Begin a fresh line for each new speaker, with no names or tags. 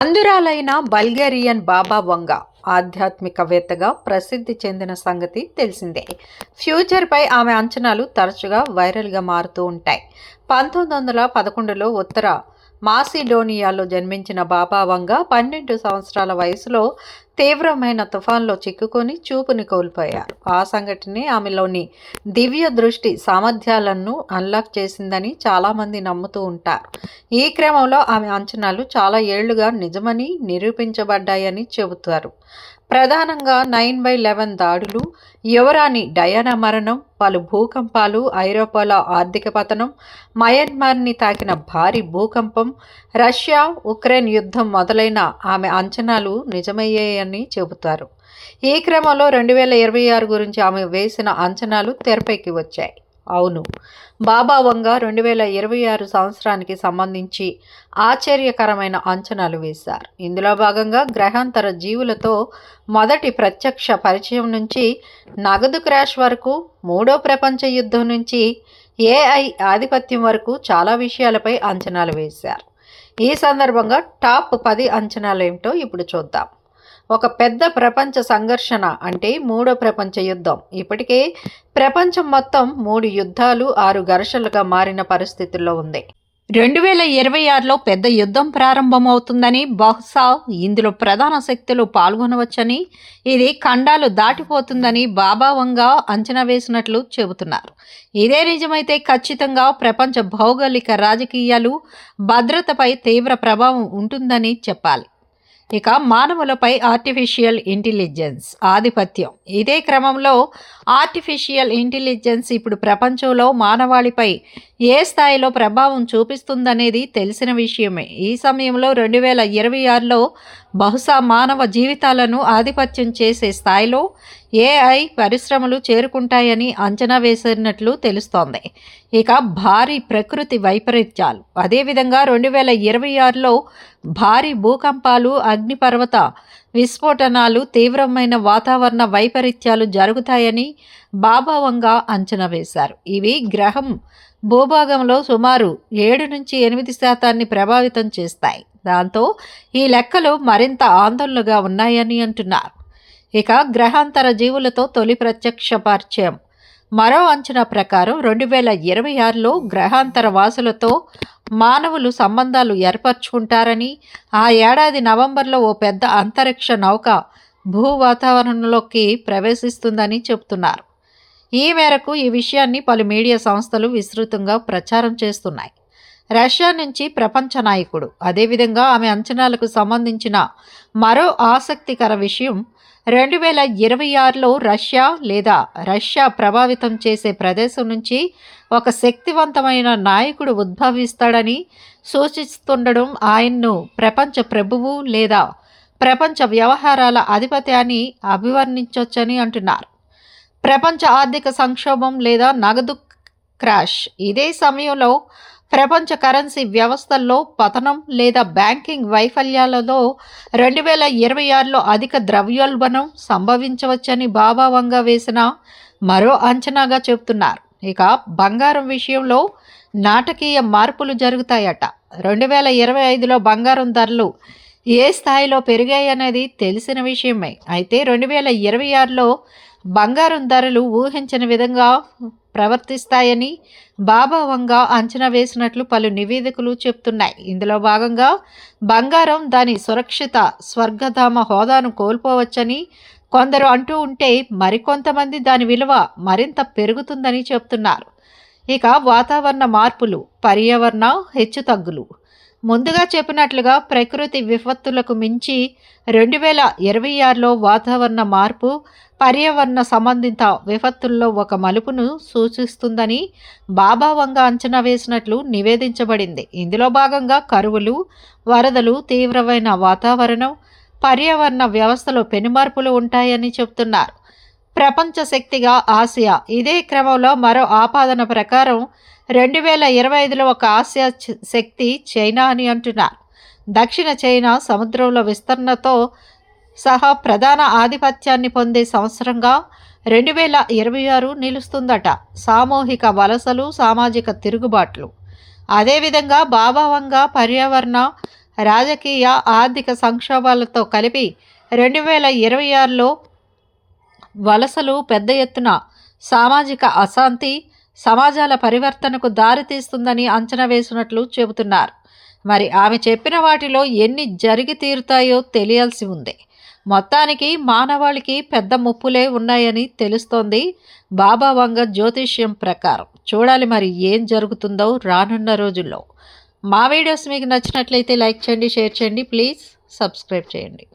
అందురాలైన Bulgarian బాబా వంగ ఆధ్యాత్మికవేత్తగా ప్రసిద్ధి చెందిన సంగతి తెలిసిందే. ఫ్యూచర్పై ఆమె అంచనాలు తరచుగా వైరల్గా మారుతూ ఉంటాయి. పంతొమ్మిది వందల పదకొండులో ఉత్తర మాసిడోనియాలో జన్మించిన బాబా వంగ పన్నెండు సంవత్సరాల వయసులో తీవ్రమైన తుఫాన్లో చిక్కుకొని చూపుని కోల్పోయారు ఆ సంఘటనే ఆమెలోని దివ్య దృష్టి సామర్థ్యాలను అన్లాక్ చేసిందని చాలామంది నమ్ముతూ ఉంటారు. ఈ క్రమంలో ఆమె అంచనాలు చాలా ఏళ్ళుగా నిజమని నిరూపించబడ్డాయని చెబుతారు. ప్రధానంగా నైన్ బై లెవెన్ దాడులు యువరాణి డయానా మరణం పలు భూకంపాలు ఐరోపాలో ఆర్థిక పతనం మయన్మార్ని తాకిన భారీ భూకంపం రష్యా ఉక్రెయిన్ యుద్ధం మొదలైన ఆమె అంచనాలు నిజమయ్యాయని చెబుతారు. ఈ క్రమంలో రెండు వేల ఇరవై ఆరు గురించి ఆమె వేసిన అంచనాలు తెరపైకి వచ్చాయి. అవును బాబా వంగ రెండు వేల ఇరవై ఆరు సంవత్సరానికి సంబంధించి ఆశ్చర్యకరమైన అంచనాలు వేశారు. ఇందులో భాగంగా గ్రహాంతర జీవులతో మొదటి ప్రత్యక్ష పరిచయం నుంచి నగదు క్రాష్ వరకు మూడో ప్రపంచ యుద్ధం నుంచి ఏఐ ఆధిపత్యం వరకు చాలా విషయాలపై అంచనాలు వేశారు. ఈ సందర్భంగా టాప్ పది అంచనాలు ఏమిటో ఇప్పుడు చూద్దాం. ఒక పెద్ద ప్రపంచ సంఘర్షణ అంటే మూడో ప్రపంచ యుద్ధం. ఇప్పటికే ప్రపంచం మొత్తం మూడు యుద్ధాలు ఆరు ఘర్షణలుగా మారిన పరిస్థితుల్లో ఉంది. రెండు వేల ఇరవై ఆరులో పెద్ద యుద్ధం ప్రారంభమవుతుందని బహుశా ఇందులో ప్రధాన శక్తులు పాల్గొనవచ్చని ఇది ఖండాలు దాటిపోతుందని భాభావంగా అంచనా వేసినట్లు చెబుతున్నారు. ఇదే నిజమైతే ఖచ్చితంగా ప్రపంచ భౌగోళిక రాజకీయాలు భద్రతపై తీవ్ర ప్రభావం ఉంటుందని చెప్పాలి. ఇక మానవులపై ఆర్టిఫిషియల్ ఇంటెలిజెన్స్ ఆధిపత్యం. ఇదే క్రమంలో ఆర్టిఫిషియల్ ఇంటెలిజెన్స్ ఇప్పుడు ప్రపంచంలో మానవాళిపై ఏ స్థాయిలో ప్రభావం చూపిస్తుందనేది తెలిసిన విషయమే. ఈ సమయంలో రెండు వేల ఇరవై ఆరులో బహుశా మానవ జీవితాలను ఆధిపత్యం చేసే స్థాయిలో ఏఐ పరిశ్రమలు చేరుకుంటాయని అంచనా వేసినట్లు తెలుస్తోంది. ఇక భారీ ప్రకృతి వైపరీత్యాలు. అదేవిధంగా రెండు వేల ఇరవై ఆరులో భారీ భూకంపాలు అగ్నిపర్వత విస్ఫోటనాలు తీవ్రమైన వాతావరణ వైపరీత్యాలు జరుగుతాయని బాబావంగా అంచనా వేశారు. ఇవి గ్రహం భూభాగంలో సుమారు ఏడు నుంచి ఎనిమిది శాతాన్ని ప్రభావితం చేస్తాయి. దాంతో ఈ లెక్కలు మరింత ఆందోళనగా ఉన్నాయని అంటున్నారు. ఇక గ్రహాంతర జీవులతో తొలి ప్రత్యక్ష పరిచయం. మరో అంచనా ప్రకారం రెండు వేల ఇరవై ఆరులో గ్రహాంతర వాసులతో మానవులు సంబంధాలు ఏర్పరచుకుంటారని ఆ ఏడాది నవంబర్లో ఓ పెద్ద అంతరిక్ష నౌక భూ వాతావరణంలోకి ప్రవేశిస్తుందని చెబుతున్నారు. ఈ మేరకు ఈ విషయాన్ని పలు మీడియా సంస్థలు విస్తృతంగా ప్రచారం చేస్తున్నాయి. రష్యా నుంచి ప్రపంచ నాయకుడు అదేవిధంగా ఆమె అంచనాలకు సంబంధించిన మరో ఆసక్తికర విషయం రెండు వేల ఇరవై ఆరులో రష్యా లేదా రష్యా ప్రభావితం చేసే ప్రదేశం నుంచి ఒక శక్తివంతమైన నాయకుడు ఉద్భవిస్తాడని సూచిస్తుండడం ఆయన్ను ప్రపంచ ప్రభువు లేదా ప్రపంచ వ్యవహారాల అధిపతి అని అభివర్ణించవచ్చని అంటున్నారు. ప్రపంచ ఆర్థిక సంక్షోభం లేదా నగదు క్రాష్ ఇదే సమయంలో ప్రపంచ కరెన్సీ వ్యవస్థల్లో పతనం లేదా బ్యాంకింగ్ వైఫల్యాలలో రెండు వేల ఇరవై ఆరులో అధిక ద్రవ్యోల్బణం సంభవించవచ్చని బాబా వంగ వేసిన మరో అంచనాగా చెబుతున్నారు. ఇక బంగారం విషయంలో నాటకీయ మార్పులు జరుగుతాయట. రెండు వేల ఇరవై ఐదులో బంగారం ధరలు ఏ స్థాయిలో పెరిగాయనేది తెలిసిన విషయమే. అయితే రెండు వేల ఇరవై ఆరులో బంగారం ధరలు ఊహించిన విధంగా ప్రవర్తిస్తాయని బాబా అంచనా వేసినట్లు పలు నివేదికలు చెప్తున్నాయి. ఇందులో భాగంగా బంగారం దాని సురక్షిత స్వర్గధామ హోదాను కోల్పోవచ్చని కొందరు అంటూ ఉంటే మరికొంతమంది దాని విలువ మరింత పెరుగుతుందని చెప్తున్నారు. ఇక వాతావరణ మార్పులు పర్యావరణ హెచ్చుతగ్గులు. ముందుగా చెప్పినట్లుగా ప్రకృతి విపత్తులకు మించి రెండు వేల ఇరవై ఆరులో వాతావరణ మార్పు పర్యావరణ సంబంధిత విపత్తుల్లో ఒక మలుపును సూచిస్తుందని బాబా అంచనా వేసినట్లు నివేదించబడింది. ఇందులో భాగంగా కరువులు వరదలు తీవ్రమైన వాతావరణం పర్యావరణ వ్యవస్థలో పెనుమార్పులు ఉంటాయని చెబుతున్నారు. ప్రపంచ శక్తిగా ఆసియా ఇదే క్రమంలో మరో ఆపాదన ప్రకారం రెండు వేల ఇరవై ఐదులో ఒక ఆసియా శక్తి చైనా అని అంటున్నారు. దక్షిణ చైనా సముద్రంలో విస్తరణతో సహా ప్రధాన ఆధిపత్యాన్ని పొందే సంవత్సరంగా రెండు వేల ఇరవై ఆరు నిలుస్తుందట. సామూహిక వలసలు సామాజిక తిరుగుబాట్లు. అదేవిధంగా భాభావంగా పర్యావరణ రాజకీయ ఆర్థిక సంక్షోభాలతో కలిపి రెండు వేల ఇరవై ఆరులో వలసలు పెద్ద ఎత్తున సామాజిక అశాంతి సమాజాల పరివర్తనకు దారితీస్తుందని అంచనా వేసినట్లు చెబుతున్నారు. మరి ఆమె చెప్పిన వాటిలో ఎన్ని జరిగి తీరుతాయో తెలియాల్సి ఉంది. మొత్తానికి మానవాళికి పెద్ద ముప్పులే ఉన్నాయని తెలుస్తోంది బాబా వంగ జ్యోతిష్యం ప్రకారం. చూడాలి మరి ఏం జరుగుతుందో రానున్న రోజుల్లో. మా వీడియోస్ మీకు నచ్చినట్లయితే లైక్ చేయండి షేర్ చేయండి. ప్లీజ్ సబ్స్క్రైబ్ చేయండి.